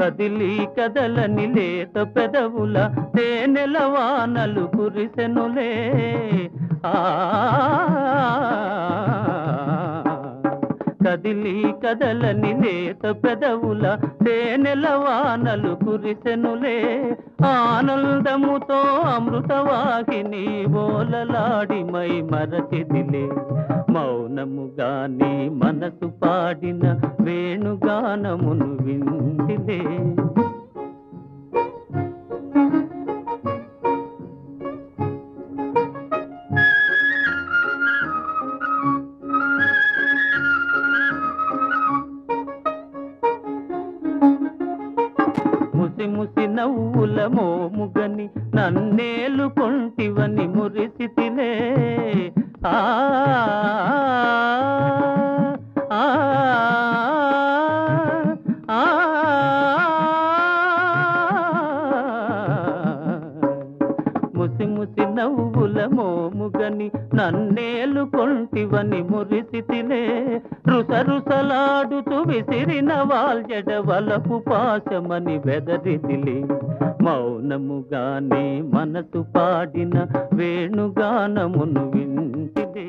కదిలి కదలని లేత పెదవుల తేనెల వానలు కురిసెనులే. ఆ కదిలి కదలని లేత పెదవుల తేనెల వానలు కురిసెనులే. ఆనందముతో అమృతవాహిని ఓలలాడి మై మరచిదిలే. మౌనముగాని మనసు పాడిన వేణుగానమును విందిలే ముసి నవ్వుల మోముగని నన్నేలు కొంటివని మురిసితిలే ఆ ఆ, ముసి నవ్వుల మోముగని నన్నేలు కొంటివని మురిసితిలే రుస రుసలాడుతూ విసిరిన వాల్జడ వలపు పాశమని బెదరిదిలే మౌనముగానే మనసు పాడిన వేణుగానమును వింటిదే